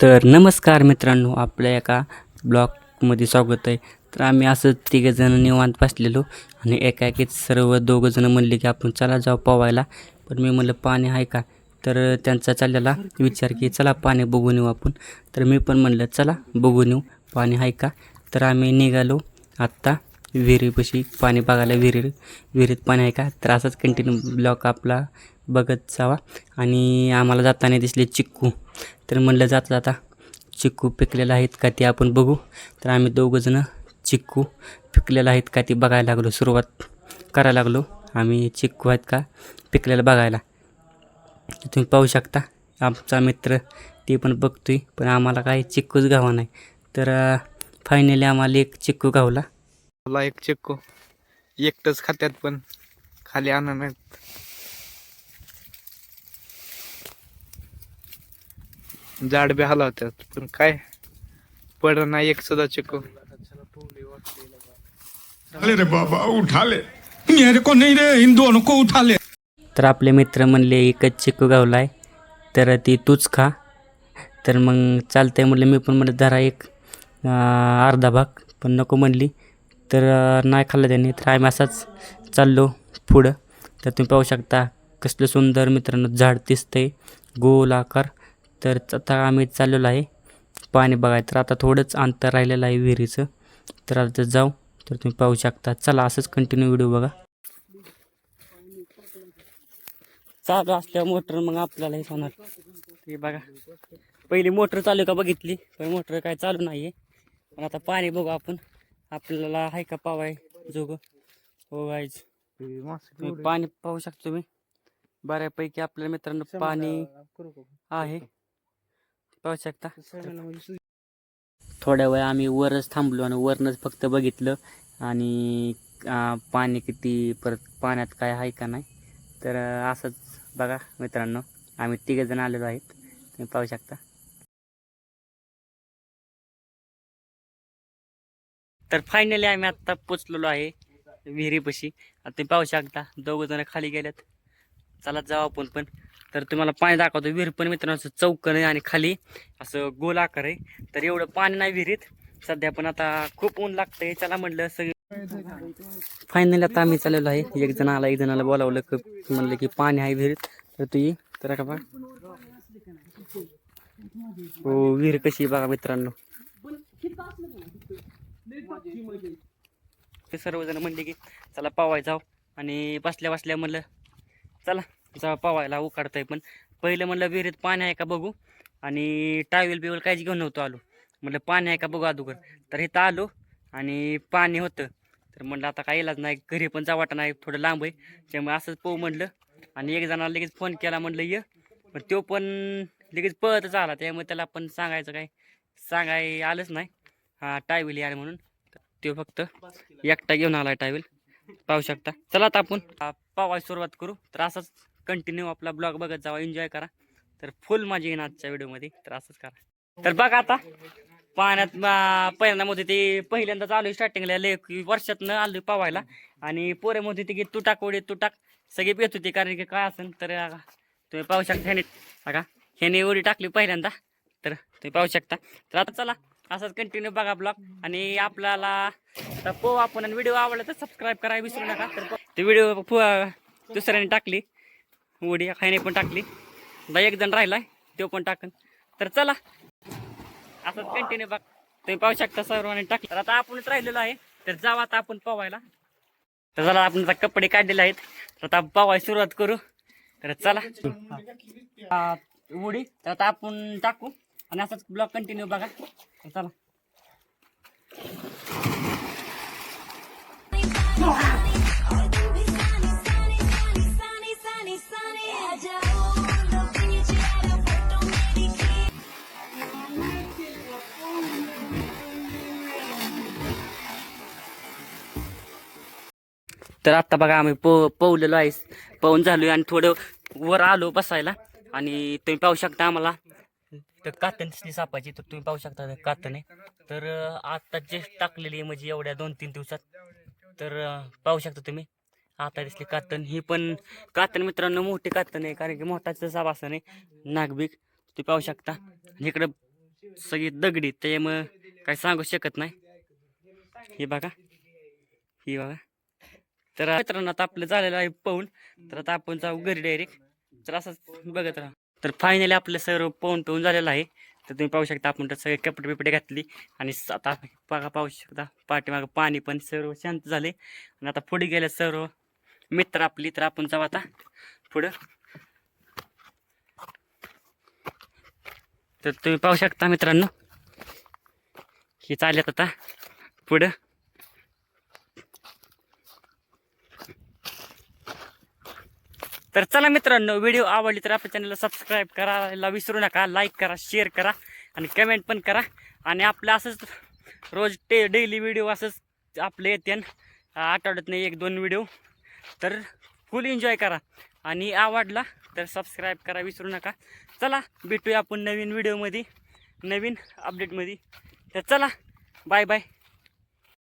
तर नमस्कार मित्रांनो आपल्या एका ब्लॉगमध्ये स्वागत आहे. तर आम्ही असं तिघंजणं निवांत बसलेलो आणि एकाएकीच सर्व दोघंजणं म्हणले की आपण चला जाऊ पोवायला पण मी म्हणलं पाणी आहे का? तर त्यांचा चाललेला विचार की चला पाणी बघून येऊ आपण. तर मी पण म्हणलं चला बघून येऊ पाणी आहे का? तर आम्ही निघालो. आत्ता विहिरीपाशी पाणी बघायला विहिरीत विहिरीत पाणी आहे का? तर असंच कंटिन्यू ब्लॉक आपला बघत जावा. आणि आम्हाला जाताना दिसले चिक्कू. तर म्हणलं जाता जाता चिक्कू पिकलेलं आहेत का ते आपण बघू. तर आम्ही दोघंजणं चिक्कू पिकलेलं आहेत का ते बघायला लागलो. सुरुवात करायला लागलो. आम्ही चिक्कू आहेत का? पिकलेलं बघायला. तुम्ही पाहू शकता. आमचा मित्र ते पण बघतोय. पण आम्हाला काही चिक्कूच गावा नाही. तर फायनली आम्हाला एक चिक्कू गावला मला एक चिक्कू एकटंच खात्यात पण खाली आणा नाहीत. जाड बी हलवतात पण काय? पड नाही एक सुद्धा चिक्कू अरे रे बाबा उठा ले मेरे को नहीं रे इन दोनों को उठा ले तर आपले मित्र म्हणले एकच चिक्कू गावला आहे तर ती तूच खा. तर मग चालतंय म्हणलं मी पण म्हणलं जरा एक अं, अर्धा भाग. पण नको म्हणली. तर नाही खाल्लं त्यांनी. तर आम्ही असाच चाललो पुढं. तर तुम्ही पाहू शकता कसलं सुंदर मित्रांनो झाड दिसतंय. गोल आकार. तर आता आम्ही चाललेलो आहे पाणी बघायचं तर आता थोडंच अंतर राहिलेलं आहे विहिरीचं. तर आता जाऊ. तर तुम्ही पाहू शकता. चला असंच कंटिन्यू व्हिडिओ बघा. चालू असल्या मोटर मग आपल्याला हे होणार. ते बघा. पहिली मोटर चालू का बघितली? पण मोटर काय चालू नाही आहे पण आता पाणी बघू आपण. आपल्याला आहे का पावाय जोग? हो गायच पाणी पाहू शकतो तुम्ही. बऱ्यापैकी आपल्या मित्रांनो पाणी आहे. पाहू शकता. थोड्या वेळ आम्ही वरच थांबलो आणि वरनच फक्त बघितलं. आणि पाणी किती परत पाण्यात काय आहे का नाही. तर असंच बघा मित्रांनो. आम्ही तिघंजण आलेलो आहेत. तुम्ही पाहू शकता. तर फायनली आम्ही आत्ता पोचलेलो आहे विहिरीपाशी. आता तुम्ही पाहू शकता दोघं जण खाली गेल्यात चला जाऊ आपण पण. तर तुम्हाला पाणी दाखवतो विहीर पण मित्रांनो असं चौकन आहे आणि खाली असं गोल आकार आहे. तर एवढं पाणी नाही विहिरीत. सध्या पण आता खूप ऊन लागतंय. चला म्हणलं सगळं फायनली आता आम्ही चाललेलो आहे. एक जण आला एक जणाला बोलावलं क- म्हणलं की पाणी आहे विहिरीत. तर तू ये तर का बघा हो विहीर कशी आहे बघा मित्रांनो. ते म्हणजे? सर्वजण म्हणले की चला पावाय जाऊ. आणि बसल्या बसल्या म्हणलं चला जाऊ पावायला उकाडतंय पण. पहिलं म्हणलं विहिरीत पाणी आहे का बघू? आणि टावेल बिवेल काहीच घेऊन नव्हतो आलो. म्हणलं पाणी आहे का बघू अगोदर तर इथं आलो आणि पाणी होतं. तर म्हणलं आता काय इलाज नाही घरी पण जा वाटत नाही थोडं लांब आहे. त्यामुळे असंच पोहू म्हणलं. आणि एक जणाला लगेच फोन केला म्हणलं ये. पण तो पण लगेच पळतच आला. त्यामुळे त्याला पण सांगायचं काय सांगाय आलंच नाही. हां टायवेल यार म्हणून. तो फक्त. एकटा घेऊन आला टायवेल पाहू शकता. चला आता आपण पावायला सुरुवात करू. तर असंच कंटिन्यू आपला ब्लॉग बघत जावा एन्जॉय करा. तर फुल माझी येईन आजच्या व्हिडिओमध्ये तर असंच करा. तर बघा आता पाण्यात पहिल्यांदामध्ये ते पहिल्यांदाच आलो स्टार्टिंगला लय वर्षातनं आलो पावायला आणि पोऱ्यामध्ये ते की तुटाक उडी तुटाक सगळे पेत होते कारण की काय असेल तर तुम्ही पाहू शकता ह्याने. का ह्याने उडी टाकली पहिल्यांदा. तर तुम्ही पाहू शकता. तर आता चला असंच कंटिन्यू बघा ब्लॉग आणि आपल्याला तर पोह आपण. व्हिडिओ आवडला तर सबस्क्राईब करायला विसरू नका. तर ते व्हिडिओ दुसऱ्याने टाकली. उडी खायने पण टाकली. आता एक जण राहिलाय तो पण टाकन. तर चला. असंच कंटिन्यू बघ. तुम्ही पाहू शकता सर्वांनी टाकलं. तर आता आपणच राहिलेलो आहे. तर जाऊ आता आपण पवायला तर चला आपण आता कपडे काढलेले आहेत. तर आता पवायला सुरुवात करू. तर चला. उडी. तर आता आपण टाकू. आणि असंच ब्लॉग कंटिन्यू बघा. चला. तर आत्ता बघा आम्ही पो पोहलेलो आहे. पोहून आहे आणि थोडं वर आलो बसायला. आणि तुम्ही पाहू शकता आम्हाला. तर कातन दिसली सापाची तर तुम्ही पाहू शकता कातन आहे. तर आता जे टाकलेली आहे म्हणजे एवढ्या दोन तीन दिवसात. तर पाहू शकता तुम्ही. आता दिसली कातन. ही पण कातन मित्रांनो मोठी कातन आहे कारण की मोठाचं साप असं नाही नागबीक. तुम्ही पाहू शकता. इकडं सगळी दगडी त्याच्यामुळं काही सांगू शकत नाही. हे बघा. ही बघा. तर मित्रांनो आता आपलं झालेलं आहे पाहून. तर आता आपण जाऊ घरी डायरेक्ट तर असंच बघत राहा. तर फायनली आपलं सर्व पाहून पिऊन झालेलं आहे. तर तुम्ही पाहू शकता आपण तर सगळे कपडे बिपडे घातली. आणि आता बघा पाहू शकता पाठीमागं पाणी पण सर्व शांत झाले आणि आता पुढे गेले सर्व मित्र आपली तर आपण जाऊ आता पुढं. तर तुम्ही पाहू शकता मित्रांनो हे चालल्यात आता पुढं. तर चला मित्रांनो व्हिडिओ आवडली तर आपल्या चॅनलला सबस्क्राईब करायला विसरू नका लाईक करा शेअर करा आणि कमेंट पण करा. आणि आपलं असंच रोज टे डेली व्हिडिओ असंच आपले येते आठवड्यात नाही एक दोन व्हिडिओ तर फुल एन्जॉय करा. आणि आवडला तर सबस्क्राईब करा विसरू नका. चला भेटूया आपण नवीन व्हिडिओमध्ये नवीन अपडेटमध्ये तर चला बाय बाय